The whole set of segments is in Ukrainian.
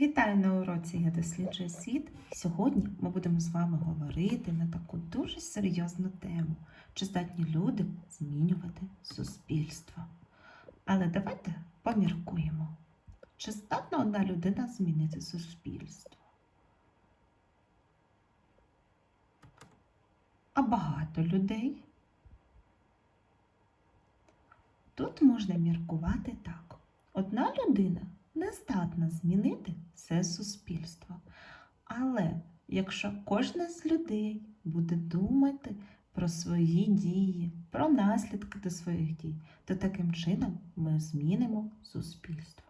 Вітаю на уроці Я досліджую світ. Сьогодні ми будемо з вами говорити на таку дуже серйозну тему, чи здатні люди змінювати суспільство. Але давайте поміркуємо, чи здатна одна людина змінити суспільство? А багато людей? Тут можна міркувати так. Одна людина не здатна змінити все суспільство. Але якщо кожна з людей буде думати про свої дії, про наслідки до своїх дій, то таким чином ми змінимо суспільство.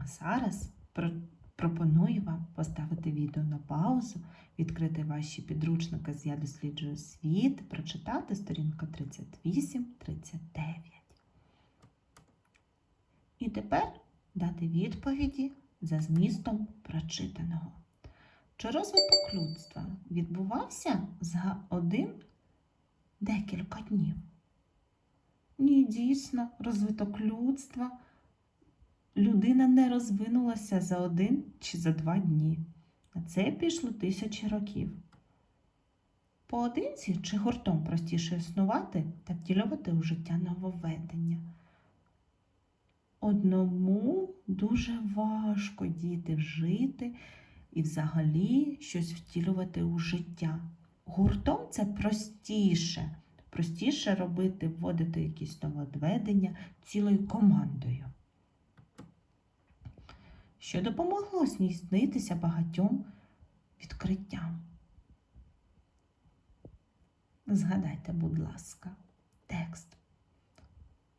А Зараз про- пропоную вам поставити відео на паузу, відкрити ваші підручники з Я досліджую світ, прочитати сторінка 38-39. І тепер дати відповіді за змістом прочитаного. Чи розвиток людства відбувався за один декілька днів? Ні, дійсно, розвиток людства. Людина не розвинулася за один чи за два дні. На це пішло тисячі років. Поодинці чи гуртом простіше існувати та втілювати у життя нововведення. Одному дуже важко діти жити і взагалі щось втілювати у життя. Гуртом це простіше. Простіше робити, вводити якісь нововведення цілою командою. Що допомогло здійснитися багатьом відкриттям. Згадайте, будь ласка, текст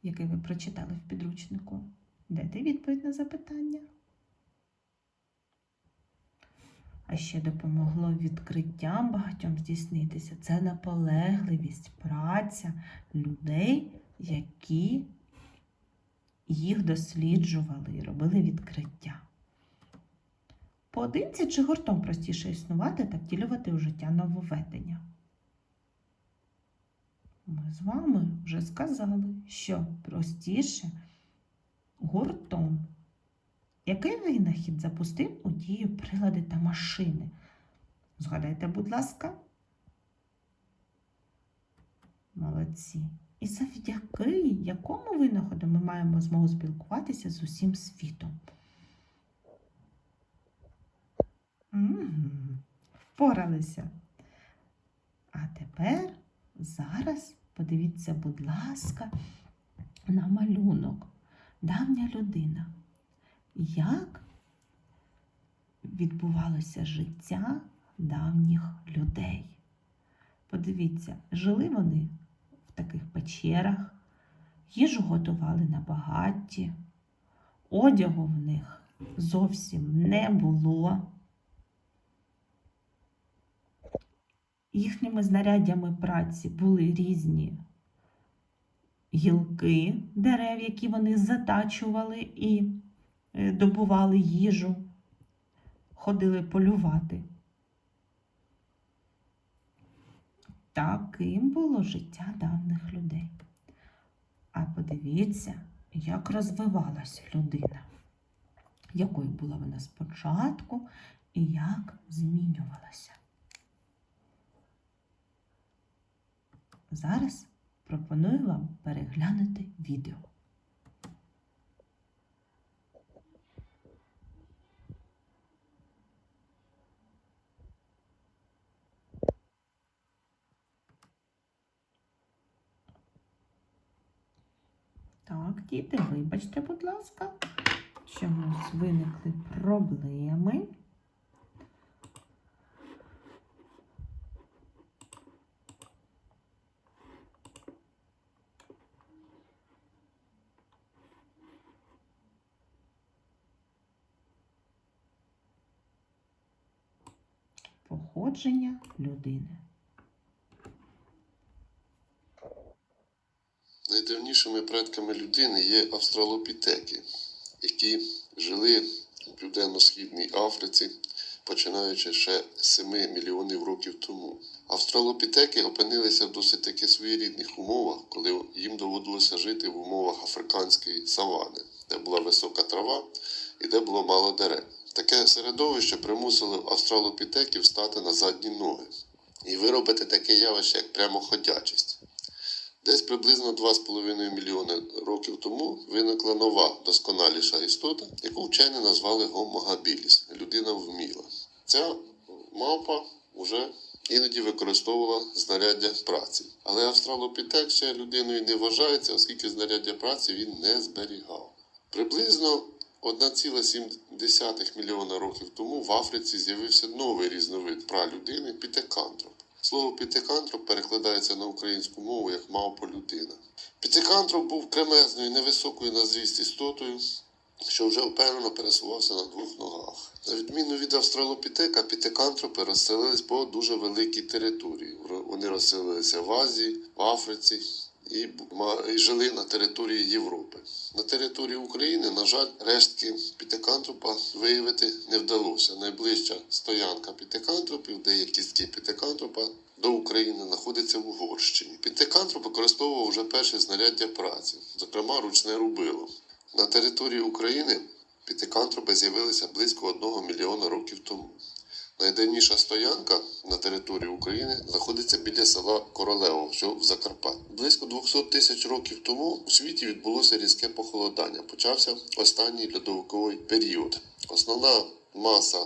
який ви прочитали в підручнику. Дайте відповідь на запитання. А ще допомогло відкриттям багатьом здійснитися. Це наполегливість, праця людей, які їх досліджували і робили відкриття. Поодинці чи гуртом простіше існувати та втілювати у життя нововведення. Ми з вами вже сказали, що простіше гуртом. Який винахід запустив у дію прилади та машини? Згадайте, будь ласка. Молодці. І завдяки якому винаходу ми маємо змогу спілкуватися з усім світом? Впоралися. А тепер Зараз подивіться, будь ласка, на малюнок. Давня людина. Як відбувалося життя давніх людей? Подивіться, жили вони в таких печерах, їжу готували на багатті, одягу в них зовсім не було. Їхніми знаряддями праці були різні гілки дерев, які вони затачували і е, добували їжу, ходили полювати. Таким було життя давніх людей. А подивіться, як розвивалася людина, якою була вона спочатку і як змінювалася. Зараз пропоную вам переглянути відео. Так, діти, вибачте, будь ласка, чомусь виникли проблеми. Походження людини. Найдавнішими предками людини є австралопітеки, які жили у південно-східній Африці, починаючи ще 7 мільйонів років тому. Австралопітеки опинилися в досить таки своєрідних умовах, коли їм доводилося жити в умовах африканської савани. де була висока трава і де було мало дерев. Таке середовище примусило австралопітеків стати на задні ноги і виробити таке явище, як прямоходячість. Десь приблизно 2,5 мільйони років тому виникла нова досконаліша істота, яку вчені назвали habilis – людина вміла. Ця мавпа вже іноді використовувала знаряддя праці. Але австралопітек ще людиною не вважається, оскільки знаряддя праці він не зберігав. Приблизно 1,7 мільйона років тому в Африці з'явився новий різновид пралюдини пітекантроп. Слово пітекантроп перекладається на українську мову як мавпа людина. Пітекантроп був кремезною, невисокою на зріст істотою, що вже впевнено пересувався на двох ногах. На відміну від австралопітека, пітекантропи розселились по дуже великій території. Вони розселилися в Азії, в Африці і, і жили на території Європи. На території України, на жаль, рештки пітекантропа виявити не вдалося. Найближча стоянка пітекантропів, де є кістки пітекантропа, до України знаходиться в Угорщині. Пітекантроп використовував вже перше знаряддя праці, зокрема ручне рубило. На території України пітекантропи з'явилися близько 1 мільйона років тому. Найдавніша стоянка на території України знаходиться біля села Королево, що в Закарпатті. Близько 200 тисяч років тому у світі відбулося різке похолодання. Почався останній льодовиковий період. Основна маса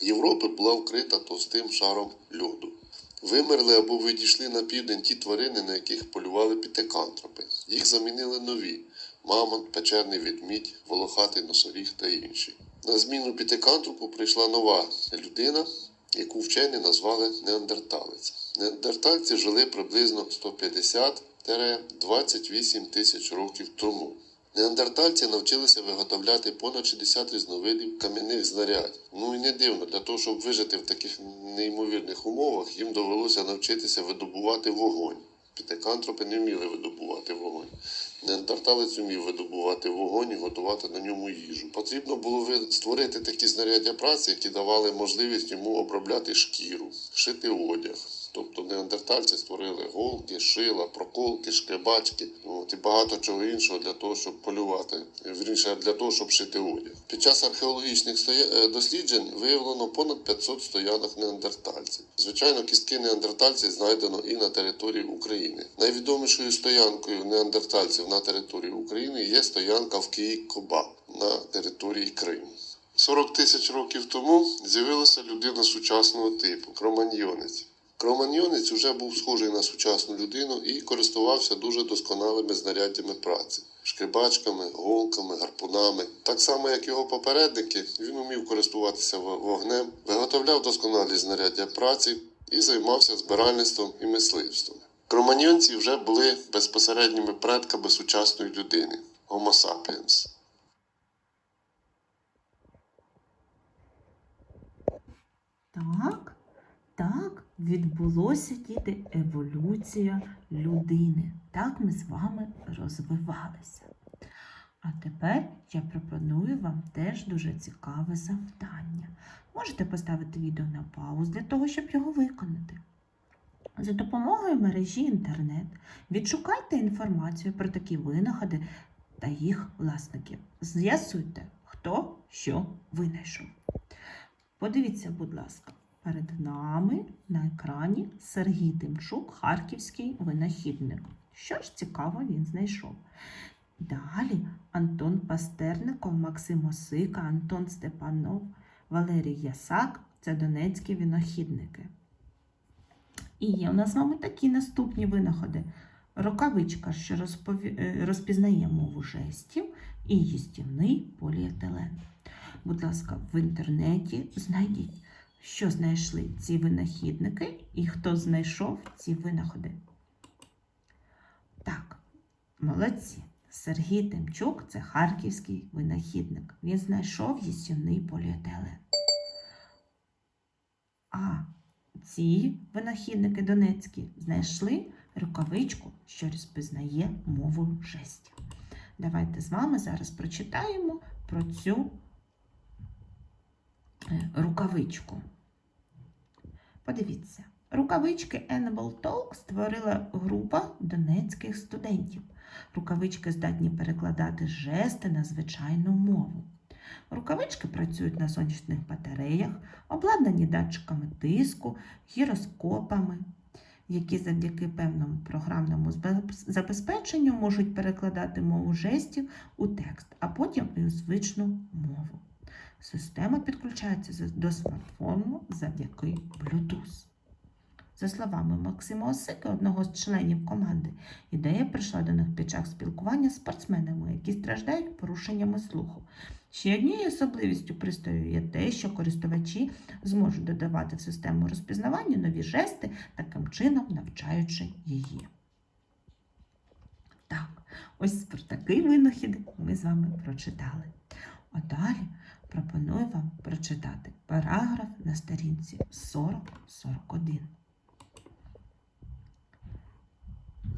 Європи була вкрита товстим шаром льоду. Вимерли або відійшли на південь ті тварини, на яких полювали пітекантропи. Їх замінили нові мамонт, печерний ведмідь, волохатий носоріг та інші. На зміну пітекантропу прийшла нова людина, яку вчені назвали неандерталець. Неандертальці жили приблизно 150-28 тисяч років тому. Неандертальці навчилися виготовляти понад 60 різновидів кам'яних знарядь. Ну і не дивно, для того, щоб вижити в таких неймовірних умовах, їм довелося навчитися видобувати вогонь. Пітекантропи не вміли видобувати вогонь. Неандерталець вмів видобувати вогонь і готувати на ньому їжу. Потрібно було створити такі знаряддя праці, які давали можливість йому обробляти шкіру, шити одяг. Тобто неандертальці створили голки, шила, проколки, шкребачки от, і багато чого іншого для того, щоб полювати, вірніше для того, щоб шити одяг. Під час археологічних е, досліджень виявлено понад 500 стоянок неандертальців. Звичайно, кістки неандертальців знайдено і на території України. Найвідомішою стоянкою неандертальців на території України є стоянка в Киї-Коба на території Криму. 40 тисяч років тому з'явилася людина сучасного типу кроманьйонець. Кроманьйонець вже був схожий на сучасну людину і користувався дуже досконалими знаряддями праці. Шкрибачками, голками, гарпунами. Так само, як його попередники, він умів користуватися вогнем, виготовляв досконалі знаряддя праці і займався збиральництвом і мисливством. Кроманьйонці вже були безпосередніми предками сучасної людини Homo sapiens. Так, так, відбулося діти еволюція людини. Так ми з вами розвивалися. А тепер я пропоную вам теж дуже цікаве завдання. Можете поставити відео на паузу для того, щоб його виконати. За допомогою мережі інтернет відшукайте інформацію про такі винаходи та їх власників. З'ясуйте, хто що винайшов. Подивіться, будь ласка, перед нами на екрані Сергій Тимчук, харківський винахідник. Що ж цікаво він знайшов? Далі Антон Пастерников, Максим Осика, Антон Степанов, Валерій Ясак це донецькі винахідники. І є у нас з вами такі наступні винаходи. Рукавичка, що розпові... е, розпізнає мову жестів, і їстівний поліетилен. Будь ласка, в інтернеті знайдіть, що знайшли ці винахідники і хто знайшов ці винаходи. Так, молодці. Сергій Тимчук це харківський винахідник. Він знайшов їстівний поліетилен. А ці винахідники донецькі знайшли рукавичку, що розпізнає мову жестів. Давайте з вами зараз прочитаємо про цю рукавичку. Подивіться, рукавички Animal Talk створила група донецьких студентів. Рукавички здатні перекладати жести на звичайну мову. Рукавички працюють на сонячних батареях, обладнані датчиками тиску, гіроскопами, які завдяки певному програмному забезпеченню можуть перекладати мову жестів у текст, а потім і у звичну мову. Система підключається до смартфону завдяки Bluetooth. За словами Максима Осики, одного з членів команди, ідея прийшла до них під час спілкування з спортсменами, які страждають порушеннями слуху. Ще однією особливістю пристрою є те, що користувачі зможуть додавати в систему розпізнавання нові жести, таким чином навчаючи її. Так, ось про такий винахід ми з вами прочитали. А далі пропоную вам прочитати параграф на сторінці 40-41.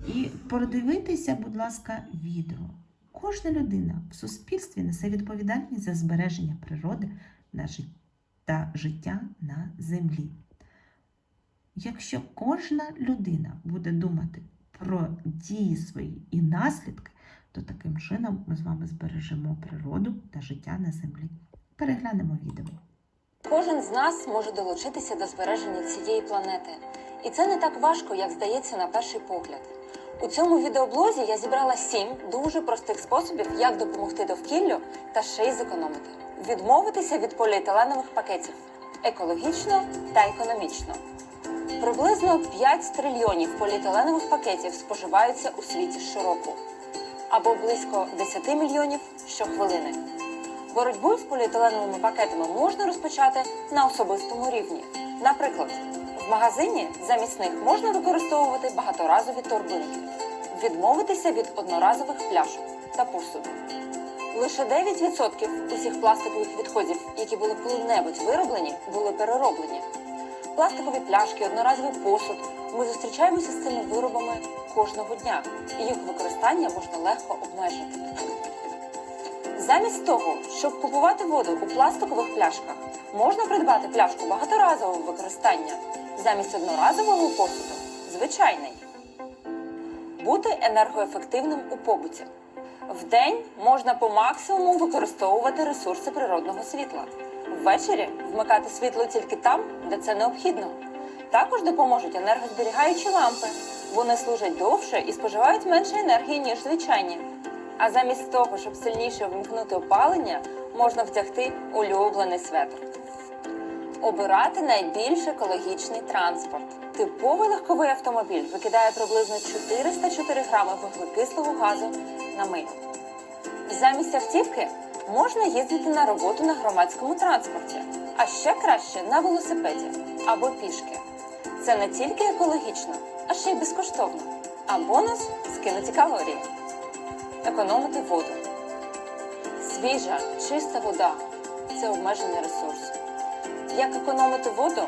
І продивитися, будь ласка, відео. Кожна людина в суспільстві несе відповідальність за збереження природи та життя на землі. Якщо кожна людина буде думати про дії свої і наслідки, то таким чином ми з вами збережемо природу та життя на землі. Переглянемо відео. Кожен з нас може долучитися до збереження цієї планети. І це не так важко, як здається на перший погляд. У цьому відеоблозі я зібрала сім дуже простих способів, як допомогти довкіллю та ще й зекономити. Відмовитися від поліетиленових пакетів екологічно та економічно. Приблизно 5 трильйонів поліетиленових пакетів споживаються у світі щороку, або близько 10 мільйонів щохвилини. Боротьбу з поліетиленовими пакетами можна розпочати на особистому рівні. Наприклад, в магазині замість них можна використовувати багаторазові торбинки, відмовитися від одноразових пляшок та посуду. Лише 9% усіх пластикових відходів, які були коли-небудь вироблені, були перероблені. Пластикові пляшки, одноразовий посуд. Ми зустрічаємося з цими виробами кожного дня, і їх використання можна легко обмежити. Замість того, щоб купувати воду у пластикових пляшках, можна придбати пляшку багаторазового використання замість одноразового посуду звичайний. Бути енергоефективним у побуті. Вдень можна по максимуму використовувати ресурси природного світла. Ввечері вмикати світло тільки там, де це необхідно. Також допоможуть енергозберігаючі лампи. Вони служать довше і споживають менше енергії, ніж звичайні. А замість того, щоб сильніше вимкнути опалення, можна вдягти улюблений светр. Обирати найбільш екологічний транспорт. Типовий легковий автомобіль викидає приблизно 404 грами вуглекислого газу на милю. Замість автівки можна їздити на роботу на громадському транспорті, а ще краще на велосипеді або пішки. Це не тільки екологічно, а ще й безкоштовно. А бонус скинуті калорії. Економити воду. Свіжа, чиста вода це обмежений ресурс. Як економити воду?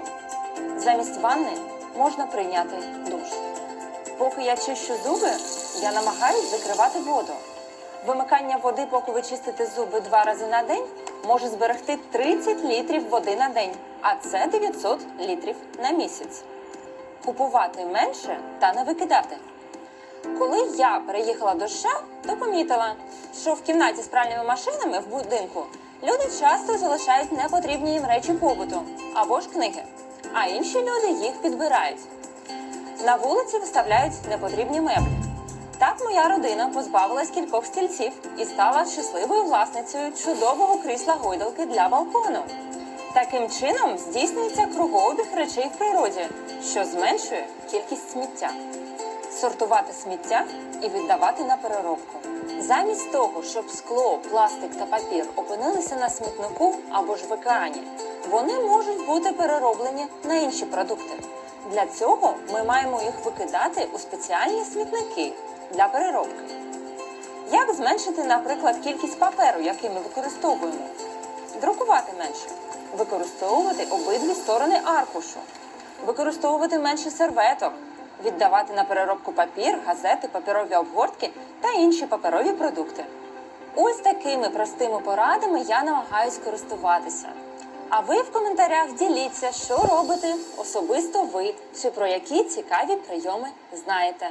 Замість ванни можна прийняти душ. Поки я чищу зуби, я намагаюсь закривати воду. Вимикання води, поки ви чистите зуби два рази на день, може зберегти 30 літрів води на день, а це 900 літрів на місяць. Купувати менше та не викидати. Коли я переїхала до США, то помітила, що в кімнаті з пральними машинами в будинку люди часто залишають непотрібні їм речі побуту або ж книги, а інші люди їх підбирають. На вулиці виставляють непотрібні меблі. Так моя родина позбавилась кількох стільців і стала щасливою власницею чудового крісла гойдалки для балкону. Таким чином здійснюється кругообіг речей в природі, що зменшує кількість сміття сортувати сміття і віддавати на переробку. Замість того, щоб скло, пластик та папір опинилися на смітнику або ж в океані, вони можуть бути перероблені на інші продукти. Для цього ми маємо їх викидати у спеціальні смітники для переробки. Як зменшити, наприклад, кількість паперу, який ми використовуємо? Друкувати менше, використовувати обидві сторони аркушу, використовувати менше серветок, віддавати на переробку папір, газети, паперові обгортки та інші паперові продукти. Ось такими простими порадами я намагаюсь користуватися. А ви в коментарях діліться, що робите особисто ви, чи про які цікаві прийоми знаєте.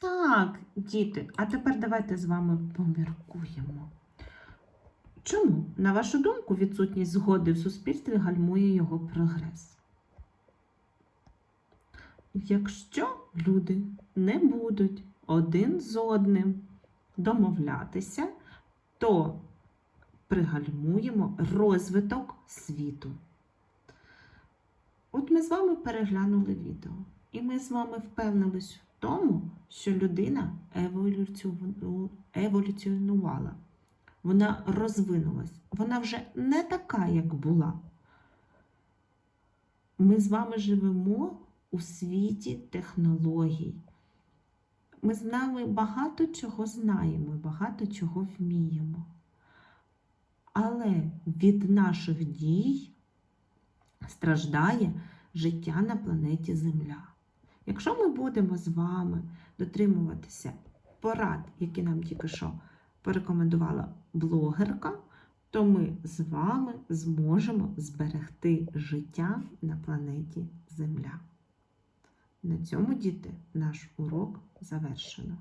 Так, діти, а тепер давайте з вами поміркуємо. Чому, на вашу думку, відсутність згоди в суспільстві гальмує його прогрес? Якщо люди не будуть один з одним домовлятися, то пригальмуємо розвиток світу. От ми з вами переглянули відео, і ми з вами впевнились в тому, що людина еволюціонувала. Вона розвинулась. Вона вже не така, як була. Ми з вами живемо у світі технологій. Ми з нами багато чого знаємо, багато чого вміємо. Але від наших дій страждає життя на планеті Земля. Якщо ми будемо з вами дотримуватися порад, які нам тільки що порекомендувала блогерка, то ми з вами зможемо зберегти життя на планеті Земля. На цьому, діти, наш урок завершено.